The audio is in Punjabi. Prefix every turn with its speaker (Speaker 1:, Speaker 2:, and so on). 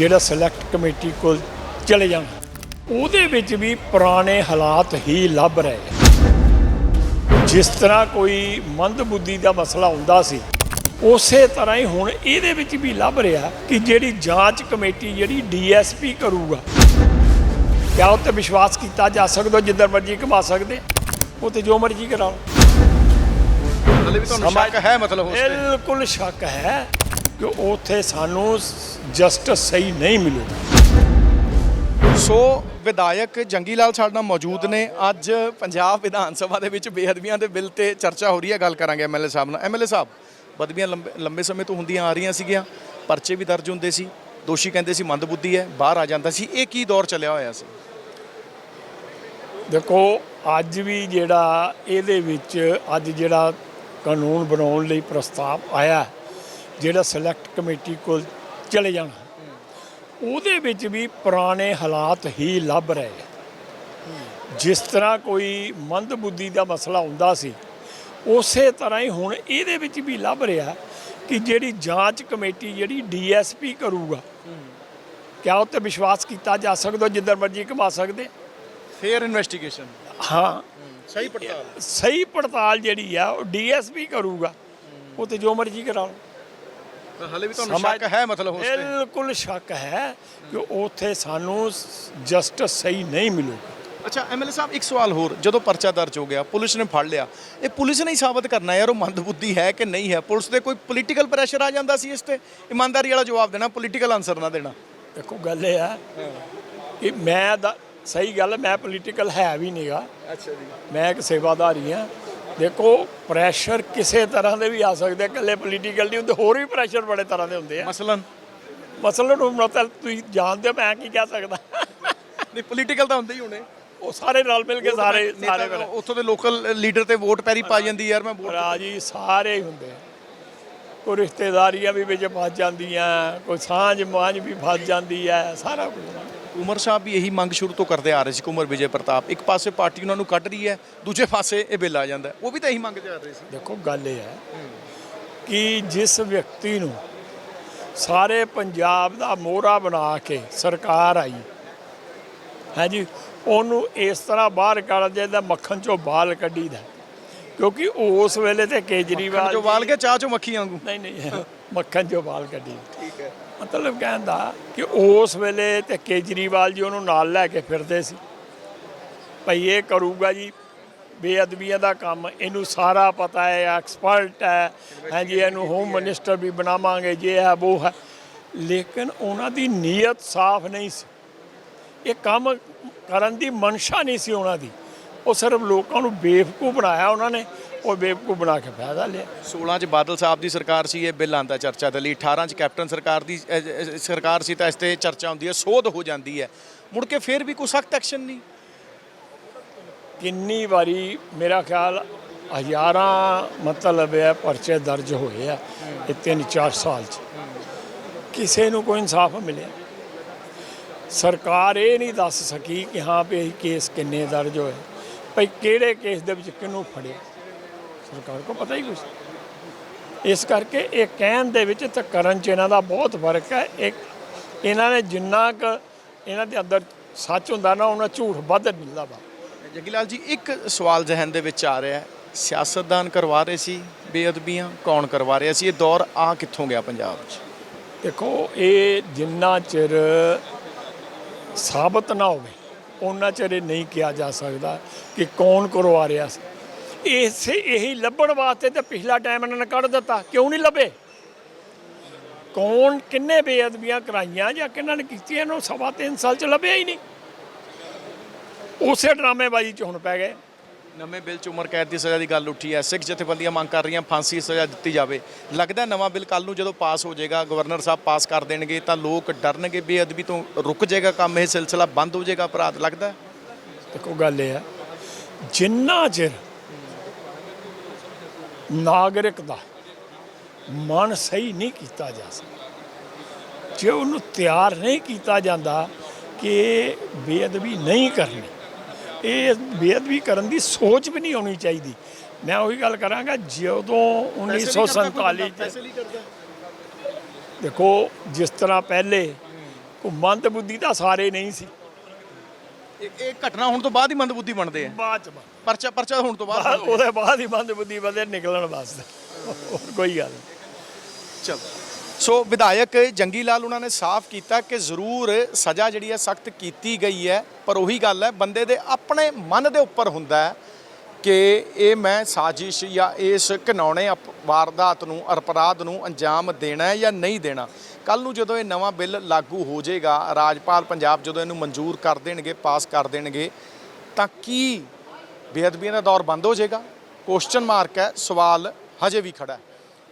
Speaker 1: ਜਿਹੜਾ ਸਿਲੈਕਟ ਕਮੇਟੀ ਕੋਲ ਚਲੇ ਜਾਣ। ਉਹਦੇ ਵਿੱਚ ਵੀ ਪੁਰਾਣੇ ਹਾਲਾਤ ਹੀ ਲੱਭ ਰਹੇ। ਜਿਸ ਤਰ੍ਹਾਂ ਕੋਈ ਮੰਦਬੁੱਧੀ ਦਾ ਮਸਲਾ ਹੁੰਦਾ ਸੀ ਉਸੇ ਤਰ੍ਹਾਂ ਹੀ ਹੁਣ ਇਹਦੇ ਵਿੱਚ ਵੀ ਲੱਭ ਰਿਹਾ ਕਿ ਜਿਹੜੀ ਜਾਂਚ ਕਮੇਟੀ ਜਿਹੜੀ ਡੀਐਸਪੀ ਕਰੂਗਾ ਕਿਆ ਉਹ ਤੇ ਵਿਸ਼ਵਾਸ ਕੀਤਾ ਜਾ ਸਕਦਾ ਜਿੱਦਾਂ ਮਰਜ਼ੀ ਕਮਾ ਸਕਦੇ ਉਹ ਤੇ ਜੋ ਮਰਜ਼ੀ ਕਰਾਓ।
Speaker 2: ਹਲੇ ਵੀ ਤੁਹਾਨੂੰ ਸ਼ੱਕ ਹੈ ਮਤਲਬ ਉਸ ਤੇ?
Speaker 1: ਬਿਲਕੁਲ ਸ਼ੱਕ ਹੈ। ਕਿ ਉੱਥੇ ਸਾਨੂੰ ਜਸਟਿਸ ਸਹੀ ਨਹੀਂ ਮਿਲੂਗਾ
Speaker 2: ਸੋ ਵਿਧਾਇਕ ਜੰਗੀ ਲਾਲ ਸਾਡੇ ਨਾਲ ਮੌਜੂਦ ਨੇ। ਅੱਜ ਪੰਜਾਬ ਵਿਧਾਨ ਸਭਾ ਦੇ ਵਿੱਚ ਬੇਅਦਬੀਆਂ ਦੇ ਬਿੱਲ ਤੇ ਚਰਚਾ ਹੋ ਰਹੀ ਹੈ। ਗੱਲ ਕਰਾਂਗੇ ਐਮਐਲਏ ਸਾਹਿਬ ਨਾਲ। ਐਮਐਲਏ ਸਾਹਿਬ ਬਦਬੀਆਂ ਲੰਬੇ ਲੰਬੇ ਸਮੇਂ ਤੋਂ ਹੁੰਦੀਆਂ ਆ ਰਹੀਆਂ ਸੀਗੀਆਂ। ਪਰਚੇ ਵੀ ਦਰਜ ਹੁੰਦੇ ਸੀ। ਦੋਸ਼ੀ ਕਹਿੰਦੇ ਸੀ ਮੰਦਬੁੱਧੀ ਹੈ ਬਾਹਰ ਆ ਜਾਂਦਾ ਸੀ। ਇਹ ਕੀ ਦੌਰ ਚੱਲਿਆ ਹੋਇਆ ਸੀ?
Speaker 1: ਦੇਖੋ ਅੱਜ ਵੀ ਜਿਹੜਾ ਇਹਦੇ ਵਿੱਚ ਅੱਜ ਜਿਹੜਾ ਕਾਨੂੰਨ ਬਣਾਉਣ ਲਈ ਪ੍ਰਸਤਾਵ ਆਇਆ ਜਿਹੜਾ ਸਿਲੈਕਟ ਕਮੇਟੀ ਕੋਲ ਚਲੇ ਜਾਣਾ। ਉਹਦੇ ਵਿੱਚ ਵੀ ਪੁਰਾਣੇ ਹਾਲਾਤ ਹੀ ਲੱਭ ਰਹੇ ਆ। ਜਿਸ ਤਰ੍ਹਾਂ ਕੋਈ ਮੰਦਬੁੱਧੀ ਦਾ ਮਸਲਾ ਹੁੰਦਾ ਸੀ ਉਸੇ ਤਰ੍ਹਾਂ ਹੀ ਹੁਣ ਇਹਦੇ ਵਿੱਚ ਵੀ ਲੱਭ ਰਿਹਾ ਕਿ ਜਿਹੜੀ ਜਾਂਚ ਕਮੇਟੀ ਜਿਹੜੀ ਡੀਐਸਪੀ ਕਰੂਗਾ ਕਿਆ ਉਹ ਤੇ ਵਿਸ਼ਵਾਸ ਕੀਤਾ ਜਾ ਸਕਦਾ ਜਿੱਦਾਂ ਮਰਜ਼ੀ ਕਮਾ ਸਕਦੇ।
Speaker 2: ਫੇਅਰ ਇਨਵੈਸਟੀਗੇਸ਼ਨ
Speaker 1: ਹਾਂ।
Speaker 2: ਸਹੀ ਪੜਤਾਲ।
Speaker 1: ਸਹੀ ਪੜਤਾਲ ਜਿਹੜੀ ਆ ਉਹ ਡੀਐਸਪੀ ਕਰੂਗਾ ਉਹ ਤੇ ਜੋ ਮਰਜ਼ੀ ਕਰਾਓ
Speaker 2: ਹਲੇ ਵੀ ਤੁਹਾਨੂੰ ਸ਼ੱਕ ਹੈ ਮਤਲਬ ਉਸ ਤੇ।
Speaker 1: ਬਿਲਕੁਲ ਸ਼ੱਕ ਹੈ ਕਿ ਉੱਥੇ ਸਾਨੂੰ ਜਸਟਿਸ ਸਹੀ ਨਹੀਂ ਮਿਲੂਗਾ।
Speaker 2: ਅੱਛਾ ਐਮਐਲਏ ਸਾਹਿਬ ਇੱਕ ਸਵਾਲ ਹੋਰ। ਜਦੋਂ ਪਰਚਾ ਦਰਜ ਹੋ ਗਿਆ ਪੁਲਿਸ ਨੇ ਫੜ ਲਿਆ। ਇਹ ਪੁਲਿਸ ਨੇ ਹੀ ਸਾਬਤ ਕਰਨਾ ਯਾਰ ਉਹ ਮੰਦਬੁੱਧੀ ਹੈ ਕਿ ਨਹੀਂ ਹੈ? ਪੁਲਿਸ ਦੇ ਕੋਈ ਪੋਲੀਟੀਕਲ ਪ੍ਰੈਸ਼ਰ ਆ ਜਾਂਦਾ ਸੀ ਇਸ ਤੇ? ਇਮਾਨਦਾਰੀ ਵਾਲਾ ਜਵਾਬ ਦੇਣਾ ਪੋਲੀਟੀਕਲ ਆਨਸਰ ਨਾ ਦੇਣਾ।
Speaker 1: ਦੇਖੋ ਗੱਲ ਇਹ ਆ ਕਿ ਮੈਂ ਦਾ ਸਹੀ ਗੱਲ ਹੈ, ਮੈਂ ਪੋਲੀਟੀਕਲ ਹੈ ਵੀ ਨਹੀਂਗਾ
Speaker 2: ਅੱਛਾ ਜੀ।
Speaker 1: ਮੈਂ ਇੱਕ ਸੇਵਾਦਾਰੀ ਹਾਂ ਦੇਖੋ ਪ੍ਰੈਸ਼ਰ ਕਿਸੇ ਤਰ੍ਹਾਂ ਦੇ ਵੀ ਆ ਸਕਦੇ ਇਕੱਲੇ ਪੋਲੀਟੀਕਲ ਨਹੀਂ ਹੁੰਦੇ ਹੋਰ ਵੀ ਪ੍ਰੈਸ਼ਰ ਬੜੇ ਤਰ੍ਹਾਂ ਦੇ ਹੁੰਦੇ ਆ।
Speaker 2: ਮਸਲਨ।
Speaker 1: ਮਸਲਨ ਨੂੰ ਮਤਲਬ ਤੁਸੀਂ ਜਾਣਦੇ ਹੋ ਮੈਂ ਕੀ ਕਹਿ ਸਕਦਾ।
Speaker 2: ਨਹੀਂ ਪੋਲੀਟੀਕਲ ਤਾਂ ਹੁੰਦੇ ਹੀ ਹੋਣੇ।
Speaker 1: ਉਹ ਸਾਰੇ ਨਾਲ ਮਿਲ ਕੇ ਸਾਰੇ ਸਾਰੇ
Speaker 2: ਉੱਥੋਂ ਦੇ ਲੋਕਲ ਲੀਡਰ ਤੇ ਵੋਟ ਪੈਰੀ ਪਾ ਜਾਂਦੀ ਯਾਰ ਮੈਂ ਵੋਟ
Speaker 1: ਰਾਜੀ ਸਾਰੇ ਹੀ ਹੁੰਦੇ ਆ। ਕੋਈ ਰਿਸ਼ਤੇਦਾਰੀਆਂ ਵੀ ਵਿੱਚ ਫਸ ਜਾਂਦੀਆਂ ਕੋਈ ਸਾਂਝ ਮਾਂਝ ਵੀ ਫਸ ਜਾਂਦੀ ਹੈ ਸਾਰਾ ਕੁਝ
Speaker 2: ਉਮਰ ਸਾਹਿਬ ਵੀ ਇਹੀ ਮੰਗ ਸ਼ੁਰੂ ਤੋਂ ਕਰਦੇ ਆ ਰਹੇ ਸੀ ਕੁਮਰ ਵਿਜੇ ਪ੍ਰਤਾਪ। ਇੱਕ ਪਾਸੇ ਪਾਰਟੀ ਉਹਨਾਂ ਨੂੰ ਕੱਢ ਰਹੀ ਹੈ ਦੂਜੇ ਪਾਸੇ ਇਹ ਬਿੱਲ ਆ ਜਾਂਦਾ। ਉਹ ਵੀ ਤਾਂ ਇਹੀ ਮੰਗ ਕਰ ਰਹੇ ਸੀ।
Speaker 1: ਦੇਖੋ ਗੱਲ ਇਹ ਹੈ ਕਿ ਜਿਸ ਵਿਅਕਤੀ ਨੂੰ ਸਾਰੇ ਪੰਜਾਬ ਦਾ ਮੋਹਰਾ ਬਣਾ ਕੇ ਸਰਕਾਰ ਆਈ ਹੈ ਜੀ ਉਹਨੂੰ ਇਸ ਤਰ੍ਹਾਂ ਬਾਹਰ ਕੱਢ ਚਾਹੀਦਾ ਮੱਖਣ ਚੋਂ ਬਾਲ ਕੱਢੀਦਾ ਕਿਉਂਕਿ ਉਸ ਵੇਲੇ ਤੇ ਕੇਜਰੀਵਾਲ
Speaker 2: ਜੋ ਵਾਲ ਕੇ ਚਾਹ ਚੋਂ ਮੱਖੀ ਵਾਂਗੂ।
Speaker 1: ਨਹੀਂ ਨਹੀਂ ਮੱਖਣ ਚੋਂ ਬਾਲ ਕੱਢੀ।
Speaker 2: ਹੈ
Speaker 1: ਮਤਲਬ ਕਹਿੰਦਾ ਕਿ ਉਸ ਵੇਲੇ ਤੇ ਕੇਜਰੀਵਾਲ ਜੀ ਉਹਨੂੰ ਨਾਲ ਲੈ ਕੇ ਫਿਰਦੇ ਸੀ। ਭਈ ਇਹ ਕਰੂਗਾ ਜੀ, ਬੇਅਦਬੀਆਂ ਦਾ ਕੰਮ, ਇਹਨੂੰ ਸਾਰਾ ਪਤਾ ਹੈ, ਐਕਸਪਰਟ ਹੈ। ਹਾਂਜੀ ਇਹਨੂੰ ਹੋਮ ਮਿਨਿਸਟਰ ਵੀ ਬਣਾਵਾਂਗੇ, ਜੇ ਹੈ ਉਹ ਹੈ। ਲੇਕਿਨ ਉਹਨਾਂ ਦੀ ਨੀਅਤ ਸਾਫ਼ ਨਹੀਂ ਸੀ। ਇਹ ਕੰਮ ਕਰਨ ਦੀ ਮਨਸ਼ਾ ਨਹੀਂ ਸੀ ਉਹਨਾਂ ਦੀ। ਉਹ ਸਿਰਫ ਲੋਕਾਂ ਨੂੰ ਬੇਵਕੂਫ ਬਣਾਇਆ ਉਹਨਾਂ ਨੇ ਉਹ ਬੇਵਕੂਫ ਬਣਾ ਕੇ ਫਾਇਦਾ ਲਿਆ।
Speaker 2: 16 ਚ ਬਾਦਲ ਸਾਹਿਬ ਦੀ ਸਰਕਾਰ ਸੀ ਇਹ ਬਿੱਲ ਆਂਦਾ ਚਰਚਾ ਦੇ ਲਈ। 18 ਚ ਕੈਪਟਨ ਸਰਕਾਰ ਦੀ ਸਰਕਾਰ ਸੀ ਤਾਂ ਇਸ ਤੇ ਚਰਚਾ ਹੁੰਦੀ ਹੈ ਸੋਧ ਹੋ ਜਾਂਦੀ ਹੈ। ਮੁੜ ਕੇ ਫਿਰ ਵੀ ਕੋਈ ਸਖਤ ਐਕਸ਼ਨ ਨਹੀਂ।
Speaker 1: ਕਿੰਨੀ ਵਾਰੀ ਮੇਰਾ ਖਿਆਲ ਹਜ਼ਾਰਾਂ ਮਤਲਬ ਹੈ ਪਰਚੇ ਦਰਜ ਹੋਏ ਆ ਇਹ ਤਿੰਨ ਚਾਰ ਸਾਲ ਚ। ਕਿਸੇ ਨੂੰ ਕੋਈ ਇਨਸਾਫ ਮਿਲਿਆ। ਸਰਕਾਰ ਇਹ ਨਹੀਂ ਦੱਸ ਸਕੀ ਕਿ ਹਾਂ ਵੀ ਕੇਸ ਕਿੰਨੇ ਦਰਜ ਹੋਏ। ਭਈ ਕਿਹੜੇ ਕੇਸ ਦੇ ਵਿੱਚ ਕਿਹਨੂੰ ਫੜਿਆ? ਸਰਕਾਰ ਕੋ ਪਤਾ ਹੀ ਕੁਛ। ਇਸ ਕਰਕੇ ਇਹ ਕਹਿਣ ਦੇ ਵਿੱਚ ਤੇ ਕਰਨ ਚ ਇਹਨਾਂ ਦਾ ਬਹੁਤ ਫ਼ਰਕ ਹੈ। ਇੱਕ ਇਹਨਾਂ ਨੇ ਜਿੰਨਾ ਕੁ ਇਹਨਾਂ ਦੇ ਅੰਦਰ ਸੱਚ ਹੁੰਦਾ ਨਾ ਉਹਨਾਂ ਝੂਠ ਵੱਧ ਮਿਲਦਾ ਵਾ।
Speaker 2: ਜੱਗੀ ਲਾਲ ਜੀ ਇੱਕ ਸਵਾਲ ਜ਼ਹਿਨ ਦੇ ਵਿੱਚ ਆ ਰਿਹਾ ਹੈ। ਸਿਆਸਤਦਾਨ ਕਰਵਾ ਰਹੇ ਸੀ ਬੇਅਦਬੀਆਂ ਕੌਣ ਕਰਵਾ ਰਿਹਾ ਸੀ? ਇਹ ਦੌਰ ਆ ਕਿੱਥੋਂ ਗਿਆ ਪੰਜਾਬ 'ਚ?
Speaker 1: ਦੇਖੋ ਇਹ ਜਿੰਨਾ ਚਿਰ ਸਾਬਤ ਨਾ ਹੋਵੇ ਉਹਨਾਂ ਚਿਰ ਇਹ ਨਹੀਂ ਕਿਹਾ ਜਾ ਸਕਦਾ ਕਿ ਕੌਣ ਕਰਵਾ ਰਿਹਾ ਸੀ। ਇਸੇ, ਇਹੀ ਲੱਭਣ ਵਾਸਤੇ ਤੇ ਪਿਛਲਾ ਟਾਈਮ ਇਹਨਾਂ ਨੇ ਕੱਢ ਦਿੱਤਾ। ਕਿਉਂ ਨਹੀਂ ਲੱਭੇ? ਕੌਣ, ਕਿੰਨੇ ਬੇਅਦਬੀਆਂ ਕਰਾਈਆਂ ਜਾਂ ਕਿਹਨਾਂ ਨੇ ਕੀਤੀਆਂ ਨੂੰ ਸਵਾ ਤਿੰਨ ਸਾਲ ਚ ਲੱਭਿਆ ਹੀ ਨਹੀਂ। ਉਸੇ ਡਰਾਮੇਬਾਜ਼ੀ ਚ ਹੁਣ ਪੈ ਗਏ।
Speaker 2: ਨਵੇਂ ਬਿੱਲ 'ਚ ਉਮਰ ਕੈਦ ਦੀ ਸਜ਼ਾ ਦੀ ਗੱਲ ਉੱਠੀ ਹੈ। ਸਿੱਖ ਜਥੇਬੰਦੀਆਂ ਮੰਗ ਕਰ ਰਹੀਆਂ ਫਾਂਸੀ ਦੀ ਸਜ਼ਾ ਦਿੱਤੀ ਜਾਵੇ। ਲੱਗਦਾ ਨਵਾਂ ਬਿੱਲ ਕੱਲ ਨੂੰ ਜਦੋਂ ਪਾਸ ਹੋ ਜਾਏਗਾ, ਗਵਰਨਰ ਸਾਹਿਬ ਪਾਸ ਕਰ ਦੇਣਗੇ ਤਾਂ ਲੋਕ ਡਰਨਗੇ, ਬੇਅਦਬੀ ਤੋਂ ਰੁਕ ਜਾਏਗਾ ਕੰਮ, ਇਹ ਸਿਲਸਿਲਾ ਬੰਦ ਹੋ ਜਾਏਗਾ ਅਪਰਾਧ। ਲੱਗਦਾ
Speaker 1: ਦੇਖੋ, ਗੱਲ ਇਹ ਹੈ, ਜਿੰਨਾ ਚਿਰ ਨਾਗਰਿਕ ਦਾ ਮਨ ਸਹੀ ਨਹੀਂ ਕੀਤਾ ਜਾ ਸਕਦਾ, ਜੇ ਉਹਨੂੰ ਤਿਆਰ ਨਹੀਂ ਕੀਤਾ ਜਾਂਦਾ ਕਿ ਬੇਅਦਬੀ ਨਹੀਂ ਕਰਨੀ ਇਹ ਬੇਅਦਬੀ ਕਰਨ ਦੀ ਸੋਚ ਵੀ ਨਹੀਂ ਹੋਣੀ ਚਾਹੀਦੀ। ਮੈਂ ਉਹੀ ਗੱਲ ਕਰਾਂਗਾ ਜਦੋਂ 1947 ਚ ਦੇਖੋ ਜਿਸ ਤਰ੍ਹਾਂ ਪਹਿਲੇ ਉਹ ਮੰਦਬੁੱਧੀ ਤਾਂ ਸਾਰੇ ਨਹੀਂ ਸੀ।
Speaker 2: ਇਹ ਘਟਨਾ ਹੋਣ ਤੋਂ ਬਾਅਦ ਹੀ ਮੰਦਬੁੱਧੀ ਬਣਦੇ ਆ।
Speaker 1: ਬਾਅਦ ਚ
Speaker 2: ਪਰਚਾ ਪਰਚਾ ਹੋਣ ਤੋਂ ਬਾਅਦ
Speaker 1: ਉਹਦੇ ਬਾਅਦ ਹੀ ਮੰਦਬੁੱਧੀ ਬੰਦੇ ਨਿਕਲਣ ਵਾਸਤੇ। ਹੋਰ ਕੋਈ ਗੱਲ
Speaker 2: ਚਲੋ। ਸੋ ਵਿਧਾਇਕ ਜੰਗੀ ਲਾਲ ਉਹਨਾਂ ਨੇ ਸਾਫ਼ ਕੀਤਾ ਕਿ ਜ਼ਰੂਰ ਸਜ਼ਾ ਜਿਹੜੀ ਹੈ ਸਖਤ ਕੀਤੀ ਗਈ ਹੈ, ਪਰ ਉਹੀ ਗੱਲ ਹੈ, ਬੰਦੇ ਦੇ ਆਪਣੇ ਮਨ ਦੇ ਉੱਪਰ ਹੁੰਦਾ ਹੈ ਕਿ ਇਹ ਮੈਂ ਸਾਜ਼ਿਸ਼ ਜਾਂ ਇਸ ਘਿਨੌਣੇ ਅਪ- ਵਾਰਦਾਤ ਨੂੰ, ਅਪਰਾਧ ਨੂੰ ਅੰਜਾਮ ਦੇਣਾ ਹੈ ਜਾਂ ਨਹੀਂ ਦੇਣਾ। ਕੱਲ ਨੂੰ ਜਦੋਂ ਇਹ ਨਵਾਂ ਬਿੱਲ ਲਾਗੂ ਹੋ ਜਾਏਗਾ, ਰਾਜਪਾਲ ਪੰਜਾਬ ਜਦੋਂ ਇਹਨੂੰ ਮਨਜ਼ੂਰ ਕਰ ਦੇਣਗੇ, ਪਾਸ ਕਰ ਦੇਣਗੇ, ਤਾਂ ਕੀ ਬੇਅਦਬੀਆਂ ਦਾ ਦੌਰ ਬੰਦ ਹੋ ਜਾਏਗਾ? ਕੁਐਸਚਨ ਮਾਰਕ ਹੈ, ਸਵਾਲ ਹਜੇ ਵੀ ਖੜਾ ਹੈ।